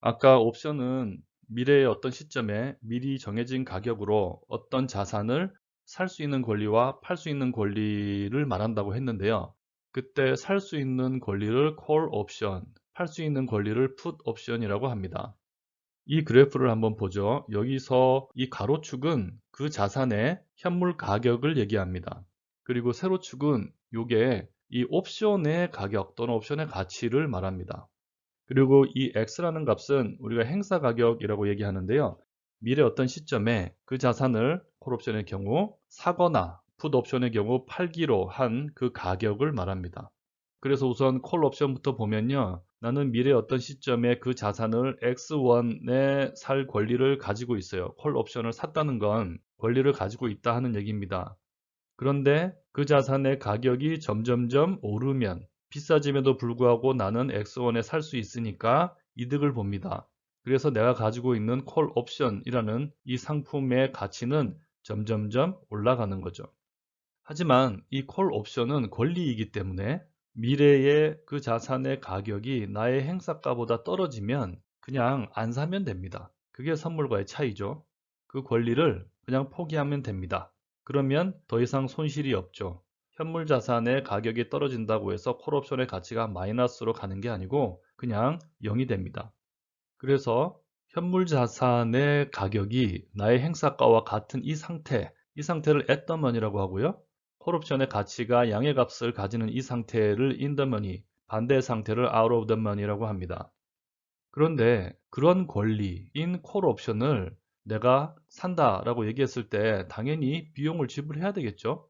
아까 옵션은 미래의 어떤 시점에 미리 정해진 가격으로 어떤 자산을 살 수 있는 권리와 팔 수 있는 권리를 말한다고 했는데요. 그때 살 수 있는 권리를 call 옵션, 팔 수 있는 권리를 put 옵션이라고 합니다. 이 그래프를 한번 보죠. 여기서 이 가로축은 그 자산의 현물 가격을 얘기합니다. 그리고 세로축은 이게 이 옵션의 가격 또는 옵션의 가치를 말합니다. 그리고 이 x라는 값은 우리가 행사 가격이라고 얘기하는데요. 미래 어떤 시점에 그 자산을 콜옵션의 경우 사거나 풋옵션의 경우 팔기로 한 그 가격을 말합니다. 그래서 우선 콜옵션부터 보면요. 나는 미래 어떤 시점에 그 자산을 x1에 살 권리를 가지고 있어요. 콜옵션을 샀다는 건 권리를 가지고 있다 하는 얘기입니다. 그런데 그 자산의 가격이 점점점 오르면 비싸짐에도 불구하고 나는 X1에 살 수 있으니까 이득을 봅니다. 그래서 내가 가지고 있는 콜 옵션이라는 이 상품의 가치는 점점점 올라가는 거죠. 하지만 이 콜 옵션은 권리이기 때문에 미래의 그 자산의 가격이 나의 행사가보다 떨어지면 그냥 안 사면 됩니다. 그게 선물과의 차이죠. 그 권리를 그냥 포기하면 됩니다. 그러면 더 이상 손실이 없죠. 현물 자산의 가격이 떨어진다고 해서 콜옵션의 가치가 마이너스로 가는 게 아니고 그냥 0이 됩니다. 그래서 현물 자산의 가격이 나의 행사가와 같은 이 상태, 이 상태를 money라고 하고요. 콜옵션의 가치가 양의 값을 가지는 이 상태를 in the 반대 상태를 money라고 합니다. 그런데 그런 권리인 콜옵션을 내가 산다 라고 얘기했을 때 당연히 비용을 지불해야 되겠죠.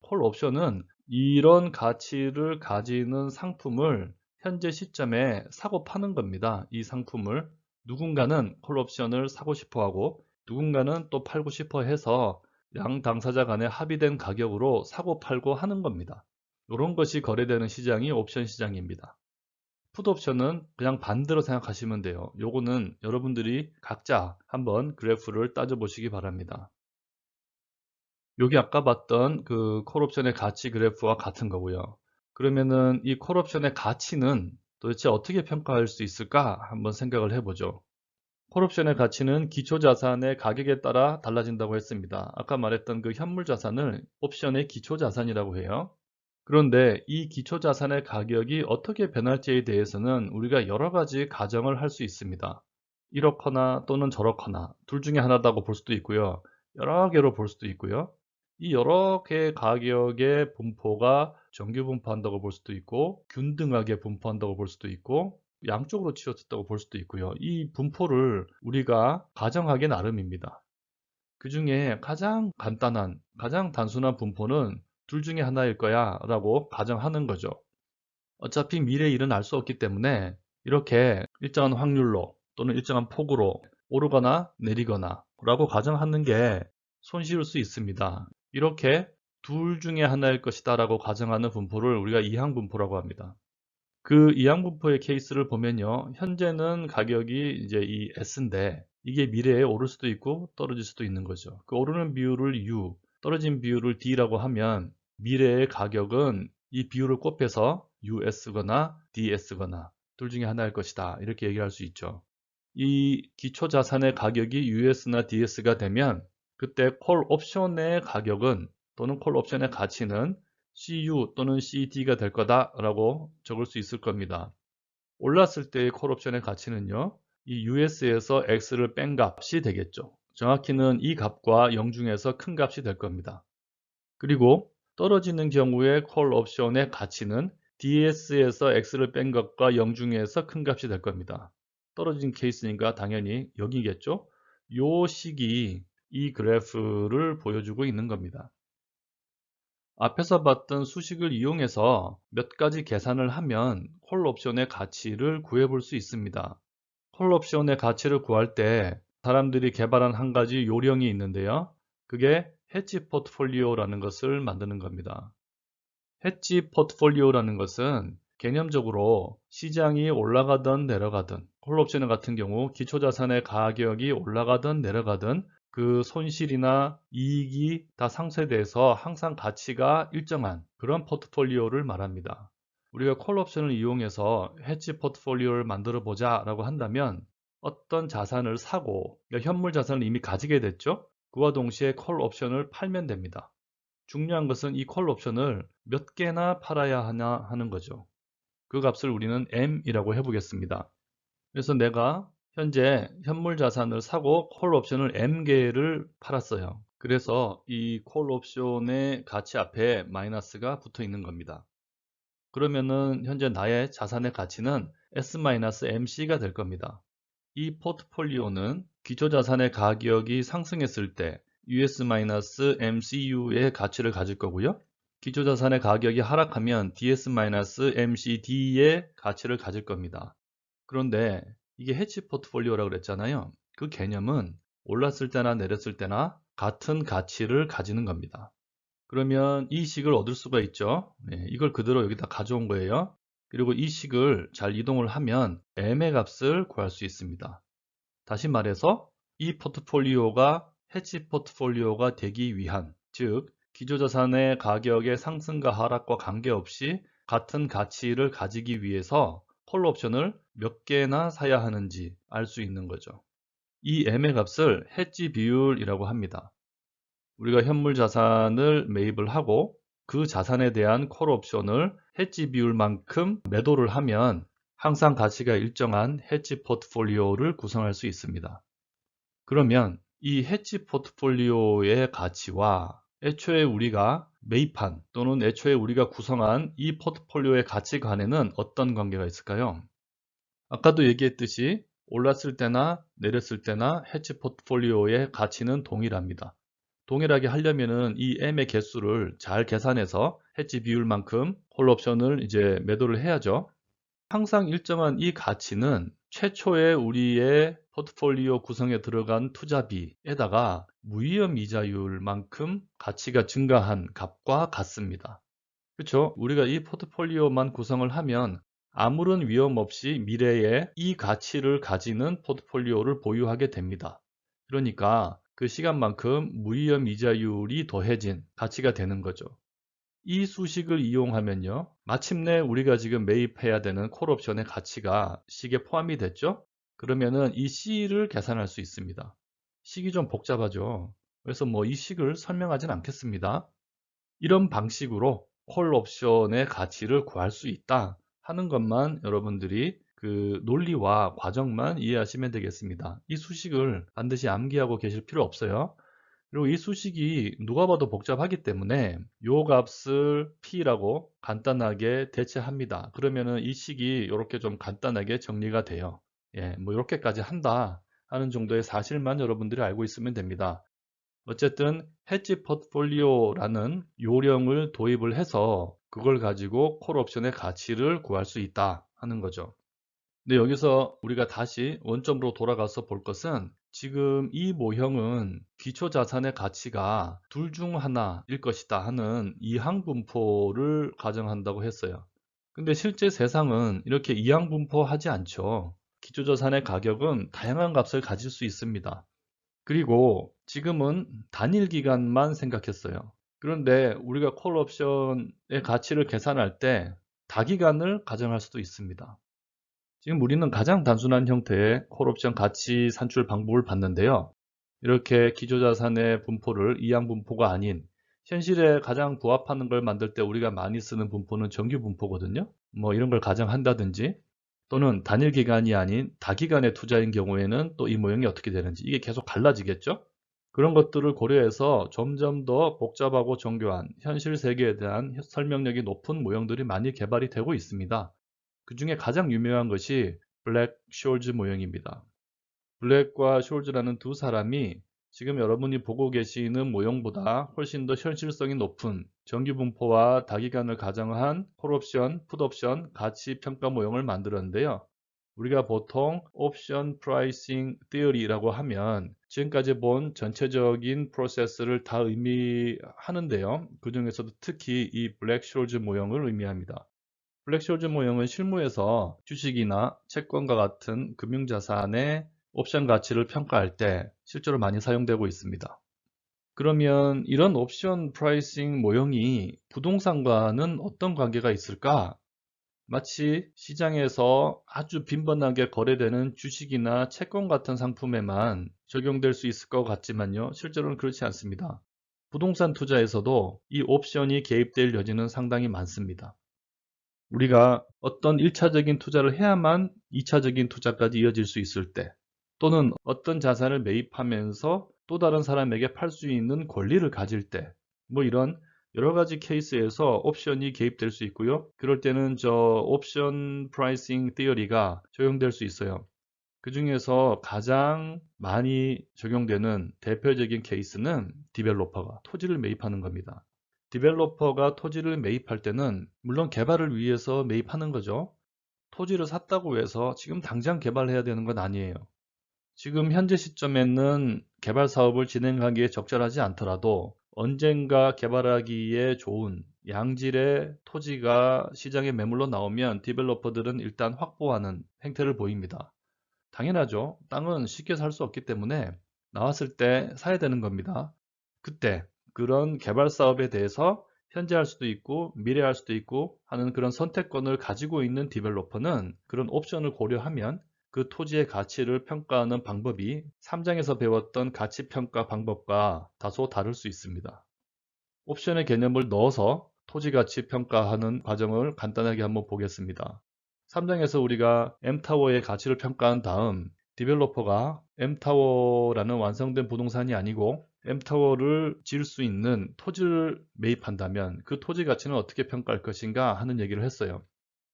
콜 옵션은 이런 가치를 가지는 상품을 현재 시점에 사고 파는 겁니다. 이 상품을 누군가는 콜 옵션을 사고 싶어 하고 누군가는 또 팔고 싶어 해서 양 당사자 간에 합의된 가격으로 사고 팔고 하는 겁니다. 이런 것이 거래되는 시장이 옵션 시장입니다. 풋 옵션은 그냥 반대로 생각하시면 돼요. 요거는 여러분들이 각자 한번 그래프를 따져 보시기 바랍니다. 여기 아까 봤던 그 콜옵션의 가치 그래프와 같은 거고요. 그러면은 이 콜옵션의 가치는 도대체 어떻게 평가할 수 있을까 한번 생각을 해보죠. 콜옵션의 가치는 기초자산의 가격에 따라 달라진다고 했습니다. 아까 말했던 그 현물 자산을 옵션의 기초자산이라고 해요. 그런데 이 기초 자산의 가격이 어떻게 변할지에 대해서는 우리가 여러 가지 가정을 할 수 있습니다. 이렇거나 또는 저렇거나 둘 중에 하나다고 볼 수도 있고요. 여러 개로 볼 수도 있고요. 이 여러 개의 가격의 분포가 정규 분포한다고 볼 수도 있고 균등하게 분포한다고 볼 수도 있고 양쪽으로 치우쳤다고 볼 수도 있고요. 이 분포를 우리가 가정하기 나름입니다. 그 중에 가장 간단한, 가장 단순한 분포는 둘 중에 하나일 거야 라고 가정하는 거죠. 어차피 미래 일은 알 수 없기 때문에 이렇게 일정한 확률로 또는 일정한 폭으로 오르거나 내리거나 라고 가정하는 게 손쉬울 수 있습니다. 이렇게 둘 중에 하나일 것이다 라고 가정하는 분포를 우리가 이항분포라고 합니다. 그 이항분포의 케이스를 보면요. 현재는 가격이 이제 이 S인데 이게 미래에 오를 수도 있고 떨어질 수도 있는 거죠. 그 오르는 비율을 U, 떨어진 비율을 D라고 하면 미래의 가격은 이 비율을 곱해서 US거나 DS거나 둘 중에 하나일 것이다. 이렇게 얘기할 수 있죠. 이 기초 자산의 가격이 US나 DS가 되면 그때 콜 옵션의 가격은 또는 콜 옵션의 가치는 CU 또는 CD가 될 거다라고 적을 수 있을 겁니다. 올랐을 때의 콜 옵션의 가치는요. 이 US에서 X를 뺀 값이 되겠죠. 정확히는 이 값과 0 중에서 큰 값이 될 겁니다. 그리고 떨어지는 경우에 콜 옵션의 가치는 DS에서 X를 뺀 것과 0 중에서 큰 값이 될 겁니다. 떨어진 케이스니까 당연히 여기겠죠. 요 식이 이 그래프를 보여주고 있는 겁니다. 앞에서 봤던 수식을 이용해서 몇 가지 계산을 하면 콜 옵션의 가치를 구해 볼 수 있습니다. 콜 옵션의 가치를 구할 때 사람들이 개발한 한 가지 요령이 있는데요. 그게 해지 포트폴리오라는 것을 만드는 겁니다. 해지 포트폴리오라는 것은 개념적으로 시장이 올라가든 내려가든 콜옵션 같은 경우 기초자산의 가격이 올라가든 내려가든 그 손실이나 이익이 다 상쇄돼서 항상 가치가 일정한 그런 포트폴리오를 말합니다. 우리가 콜 옵션을 이용해서 해치 포트폴리오를 만들어 보자 라고 한다면 어떤 자산을 사고 그러니까 현물 자산을 이미 가지게 됐죠. 그와 동시에 콜 옵션을 팔면 됩니다. 중요한 것은 이 콜 옵션을 몇 개나 팔아야 하나 하는 거죠. 그 값을 우리는 M이라고 해보겠습니다. 그래서 내가 현재 현물 자산을 사고 콜 옵션을 M개를 팔았어요. 그래서 이 콜 옵션의 가치 앞에 마이너스가 붙어 있는 겁니다. 그러면은 현재 나의 자산의 가치는 S-MC가 될 겁니다. 이 포트폴리오는 기초자산의 가격이 상승했을 때 US-MCU의 가치를 가질 거고요. 기초자산의 가격이 하락하면 DS-MCD의 가치를 가질 겁니다. 그런데 이게 해치 포트폴리오라고 그랬잖아요. 그 개념은 올랐을 때나 내렸을 때나 같은 가치를 가지는 겁니다. 그러면 이 식을 얻을 수가 있죠. 네, 이걸 그대로 여기다 가져온 거예요. 그리고 이 식을 잘 이동을 하면 M의 값을 구할 수 있습니다. 다시 말해서 이 포트폴리오가 해치 포트폴리오가 되기 위한 즉 기초자산의 가격의 상승과 하락과 관계없이 같은 가치를 가지기 위해서 콜 옵션을 몇 개나 사야 하는지 알 수 있는 거죠. 이 M의 값을 해지 비율이라고 합니다. 우리가 현물 자산을 매입을 하고 그 자산에 대한 콜 옵션을 해지 비율만큼 매도를 하면 항상 가치가 일정한 해지 포트폴리오를 구성할 수 있습니다. 그러면 이 해지 포트폴리오의 가치와 애초에 우리가 매입한 또는 애초에 우리가 구성한 이 포트폴리오의 가치 간에는 어떤 관계가 있을까요? 아까도 얘기했듯이 올랐을 때나 내렸을 때나 해치 포트폴리오의 가치는 동일합니다. 동일하게 하려면은 이 M의 개수를 잘 계산해서 해치 비율만큼 콜 옵션을 이제 매도를 해야죠. 항상 일정한 이 가치는 최초에 우리의 포트폴리오 구성에 들어간 투자비에다가 무위험 이자율만큼 가치가 증가한 값과 같습니다. 그렇죠? 우리가 이 포트폴리오만 구성을 하면 아무런 위험 없이 미래에 이 가치를 가지는 포트폴리오를 보유하게 됩니다. 그러니까 그 시간만큼 무위험 이자율이 더해진 가치가 되는 거죠. 이 수식을 이용하면요. 마침내 우리가 지금 매입해야 되는 콜옵션의 가치가 식에 포함이 됐죠. 그러면은 이 C를 계산할 수 있습니다. 식이 좀 복잡하죠. 그래서 뭐 이 식을 설명하진 않겠습니다. 이런 방식으로 콜옵션의 가치를 구할 수 있다 하는 것만 여러분들이 그 논리와 과정만 이해하시면 되겠습니다. 이 수식을 반드시 암기하고 계실 필요 없어요. 그리고 이 수식이 누가 봐도 복잡하기 때문에 요 값을 p라고 간단하게 대체합니다. 그러면은 이 식이 이렇게 좀 간단하게 정리가 돼요. 예, 뭐 이렇게까지 한다 하는 정도의 사실만 여러분들이 알고 있으면 됩니다. 어쨌든 해지 포트폴리오라는 요령을 도입을 해서 그걸 가지고 콜 옵션의 가치를 구할 수 있다 하는 거죠. 근데 여기서 우리가 다시 원점으로 돌아가서 볼 것은 지금 이 모형은 기초 자산의 가치가 둘 중 하나일 것이다 하는 이항분포를 가정한다고 했어요. 근데 실제 세상은 이렇게 이항분포 하지 않죠. 기초 자산의 가격은 다양한 값을 가질 수 있습니다. 그리고 지금은 단일 기간만 생각했어요. 그런데 우리가 콜옵션의 가치를 계산할 때 다기간을 가정할 수도 있습니다. 지금 우리는 가장 단순한 형태의 콜옵션 가치 산출 방법을 봤는데요. 이렇게 기초자산의 분포를 이항 분포가 아닌 현실에 가장 부합하는 걸 만들 때 우리가 많이 쓰는 분포는 정규 분포거든요. 뭐 이런 걸 가정한다든지 또는 단일 기간이 아닌 다기간의 투자인 경우에는 또 이 모형이 어떻게 되는지 이게 계속 갈라지겠죠. 그런 것들을 고려해서 점점 더 복잡하고 정교한 현실 세계에 대한 설명력이 높은 모형들이 많이 개발이 되고 있습니다. 그 중에 가장 유명한 것이 블랙 숄즈 모형입니다. 블랙과 숄즈라는 두 사람이 지금 여러분이 보고 계시는 모형보다 훨씬 더 현실성이 높은 정규분포와 다기간을 가정한 콜옵션, 풋옵션, 가치 평가 모형을 만들었는데요. 우리가 보통 옵션 프라이싱 티어리라고 하면 지금까지 본 전체적인 프로세스를 다 의미하는데요. 그 중에서도 특히 이 블랙 숄즈 모형을 의미합니다. 블랙쇼즈 모형은 실무에서 주식이나 채권과 같은 금융자산의 옵션 가치를 평가할 때 실제로 많이 사용되고 있습니다. 그러면 이런 옵션 프라이싱 모형이 부동산과는 어떤 관계가 있을까? 마치 시장에서 아주 빈번하게 거래되는 주식이나 채권 같은 상품에만 적용될 수 있을 것 같지만요. 실제로는 그렇지 않습니다. 부동산 투자에서도 이 옵션이 개입될 여지는 상당히 많습니다. 우리가 어떤 1차적인 투자를 해야만 2차적인 투자까지 이어질 수 있을 때 또는 어떤 자산을 매입하면서 또 다른 사람에게 팔 수 있는 권리를 가질 때 뭐 이런 여러 가지 케이스에서 옵션이 개입될 수 있고요. 그럴 때는 저 옵션 프라이싱 티어리가 적용될 수 있어요. 그 중에서 가장 많이 적용되는 대표적인 케이스는 디벨로퍼가 토지를 매입하는 겁니다. 디벨로퍼가 토지를 매입할 때는 물론 개발을 위해서 매입하는 거죠. 토지를 샀다고 해서 지금 당장 개발해야 되는 건 아니에요. 지금 현재 시점에는 개발 사업을 진행하기에 적절하지 않더라도 언젠가 개발하기에 좋은 양질의 토지가 시장에 매물로 나오면 디벨로퍼들은 일단 확보하는 행태를 보입니다. 당연하죠. 땅은 쉽게 살 수 없기 때문에 나왔을 때 사야 되는 겁니다. 그때 그런 개발 사업에 대해서 현재 할 수도 있고 미래 할 수도 있고 하는 그런 선택권을 가지고 있는 디벨로퍼는 그런 옵션을 고려하면 그 토지의 가치를 평가하는 방법이 3장에서 배웠던 가치 평가 방법과 다소 다를 수 있습니다. 옵션의 개념을 넣어서 토지 가치 평가하는 과정을 간단하게 한번 보겠습니다. 3장에서 우리가 M타워의 가치를 평가한 다음 디벨로퍼가 M타워라는 완성된 부동산이 아니고 M타워를 지을 수 있는 토지를 매입한다면 그 토지 가치는 어떻게 평가할 것인가 하는 얘기를 했어요.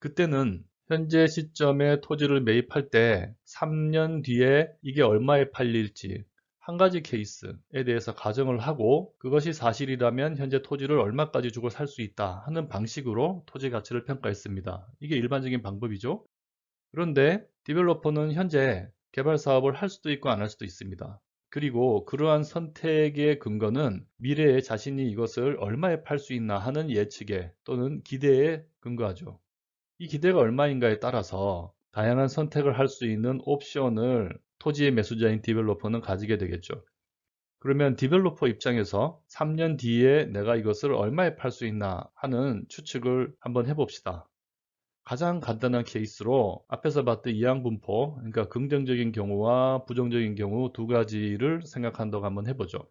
그때는 현재 시점에 토지를 매입할 때 3년 뒤에 이게 얼마에 팔릴지 한 가지 케이스에 대해서 가정을 하고 그것이 사실이라면 현재 토지를 얼마까지 주고 살 수 있다 하는 방식으로 토지 가치를 평가했습니다. 이게 일반적인 방법이죠. 그런데 디벨로퍼는 현재 개발 사업을 할 수도 있고 안 할 수도 있습니다. 그리고 그러한 선택의 근거는 미래에 자신이 이것을 얼마에 팔 수 있나 하는 예측에 또는 기대에 근거하죠. 이 기대가 얼마인가에 따라서 다양한 선택을 할 수 있는 옵션을 토지의 매수자인 디벨로퍼는 가지게 되겠죠. 그러면 디벨로퍼 입장에서 3년 뒤에 내가 이것을 얼마에 팔 수 있나 하는 추측을 한번 해봅시다. 가장 간단한 케이스로 앞에서 봤던 이항분포, 그러니까 긍정적인 경우와 부정적인 경우 두 가지를 생각한다고 한번 해보죠.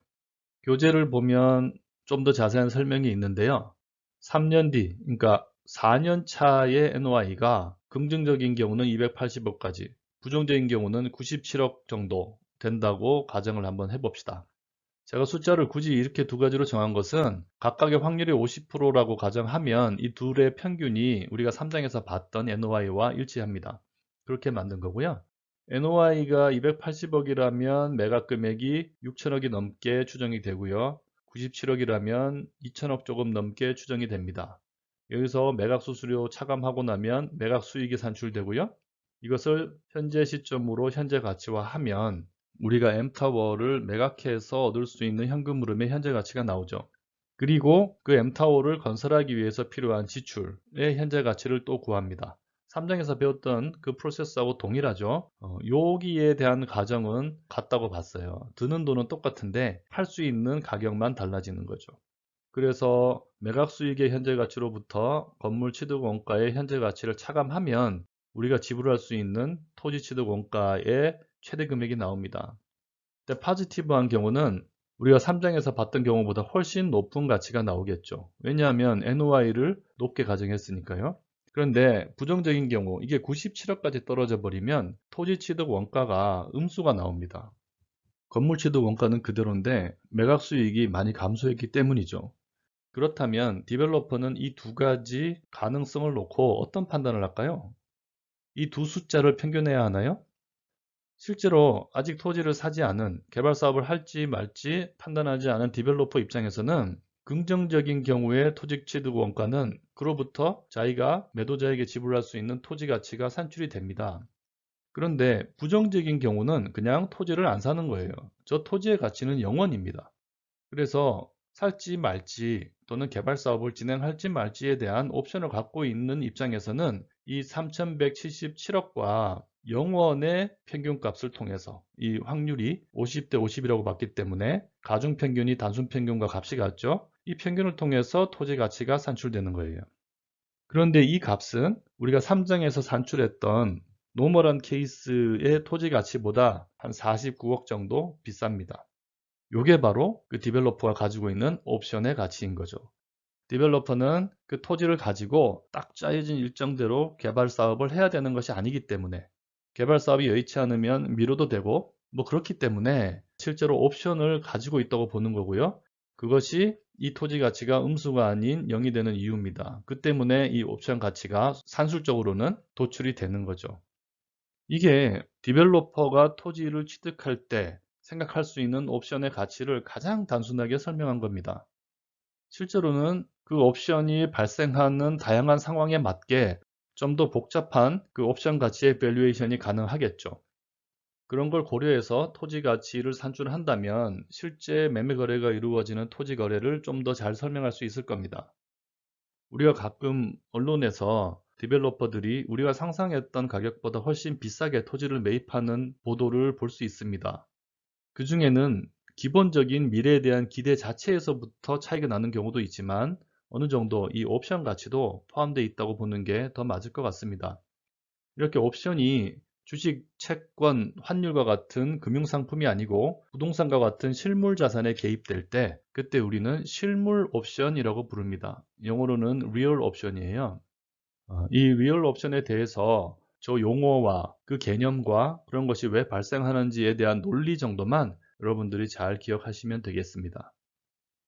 교재를 보면 좀 더 자세한 설명이 있는데요. 3년 뒤, 그러니까 4년 차의 NOI가 긍정적인 경우는 280억까지, 부정적인 경우는 97억 정도 된다고 가정을 한번 해봅시다. 제가 숫자를 굳이 이렇게 두 가지로 정한 것은 각각의 확률이 50%라고 가정하면 이 둘의 평균이 우리가 3장에서 봤던 NOI와 일치합니다. 그렇게 만든 거고요. NOI가 280억이라면 매각 금액이 6천억이 넘게 추정이 되고요. 97억이라면 2천억 조금 넘게 추정이 됩니다. 여기서 매각 수수료 차감하고 나면 매각 수익이 산출되고요. 이것을 현재 시점으로 현재 가치화하면 우리가 M타워를 매각해서 얻을 수 있는 현금 흐름의 현재 가치가 나오죠. 그리고 그 M타워를 건설하기 위해서 필요한 지출의 현재 가치를 또 구합니다. 3장에서 배웠던 그 프로세스하고 동일하죠. 어, 여기에 대한 가정은 같다고 봤어요. 드는 돈은 똑같은데 팔 수 있는 가격만 달라지는 거죠. 그래서 매각 수익의 현재 가치로부터 건물 취득 원가의 현재 가치를 차감하면 우리가 지불할 수 있는 토지 취득 원가의 최대 금액이 나옵니다. 근데 파지티브한 경우는 우리가 3장에서 봤던 경우보다 훨씬 높은 가치가 나오겠죠. 왜냐하면 NOI를 높게 가정했으니까요. 그런데 부정적인 경우 이게 97억까지 떨어져 버리면 토지 취득 원가가 음수가 나옵니다. 건물 취득 원가는 그대로인데 매각 수익이 많이 감소했기 때문이죠. 그렇다면 디벨로퍼는 이 두 가지 가능성을 놓고 어떤 판단을 할까요? 이 두 숫자를 평균해야 하나요? 실제로 아직 토지를 사지 않은 개발 사업을 할지 말지 판단하지 않은 디벨로퍼 입장에서는 긍정적인 경우에 토지 취득 원가는 그로부터 자기가 매도자에게 지불할 수 있는 토지 가치가 산출이 됩니다. 그런데 부정적인 경우는 그냥 토지를 안 사는 거예요. 저 토지의 가치는 0원입니다. 그래서 살지 말지 또는 개발 사업을 진행할지 말지에 대한 옵션을 갖고 있는 입장에서는 이 3177억과 영원의 평균값을 통해서 이 확률이 50대 50이라고 봤기 때문에 가중 평균이 단순 평균과 값이 같죠. 이 평균을 통해서 토지 가치가 산출되는 거예요. 그런데 이 값은 우리가 3장에서 산출했던 노멀한 케이스의 토지 가치보다 한 49억 정도 비쌉니다. 요게 바로 그 디벨로퍼가 가지고 있는 옵션의 가치인 거죠. 디벨로퍼는 그 토지를 가지고 딱 짜여진 일정대로 개발 사업을 해야 되는 것이 아니기 때문에 개발 사업이 여의치 않으면 미뤄도 되고 뭐 그렇기 때문에 실제로 옵션을 가지고 있다고 보는 거고요. 그것이 이 토지 가치가 음수가 아닌 0이 되는 이유입니다. 그 때문에 이 옵션 가치가 산술적으로는 도출이 되는 거죠. 이게 디벨로퍼가 토지를 취득할 때 생각할 수 있는 옵션의 가치를 가장 단순하게 설명한 겁니다. 실제로는 그 옵션이 발생하는 다양한 상황에 맞게 좀 더 복잡한 그 옵션 가치의 밸류에이션이 가능하겠죠. 그런 걸 고려해서 토지 가치를 산출한다면 실제 매매 거래가 이루어지는 토지 거래를 좀 더 잘 설명할 수 있을 겁니다. 우리가 가끔 언론에서 디벨로퍼들이 우리가 상상했던 가격보다 훨씬 비싸게 토지를 매입하는 보도를 볼 수 있습니다. 그 중에는 기본적인 미래에 대한 기대 자체에서부터 차이가 나는 경우도 있지만 어느 정도 이 옵션 가치도 포함되어 있다고 보는 게 더 맞을 것 같습니다. 이렇게 옵션이 주식, 채권, 환율과 같은 금융상품이 아니고 부동산과 같은 실물 자산에 개입될 때 그때 우리는 실물 옵션이라고 부릅니다. 영어로는 real 옵션이에요. 어, 이 real 옵션에 대해서 저 용어와 그 개념과 그런 것이 왜 발생하는지에 대한 논리 정도만 여러분들이 잘 기억하시면 되겠습니다.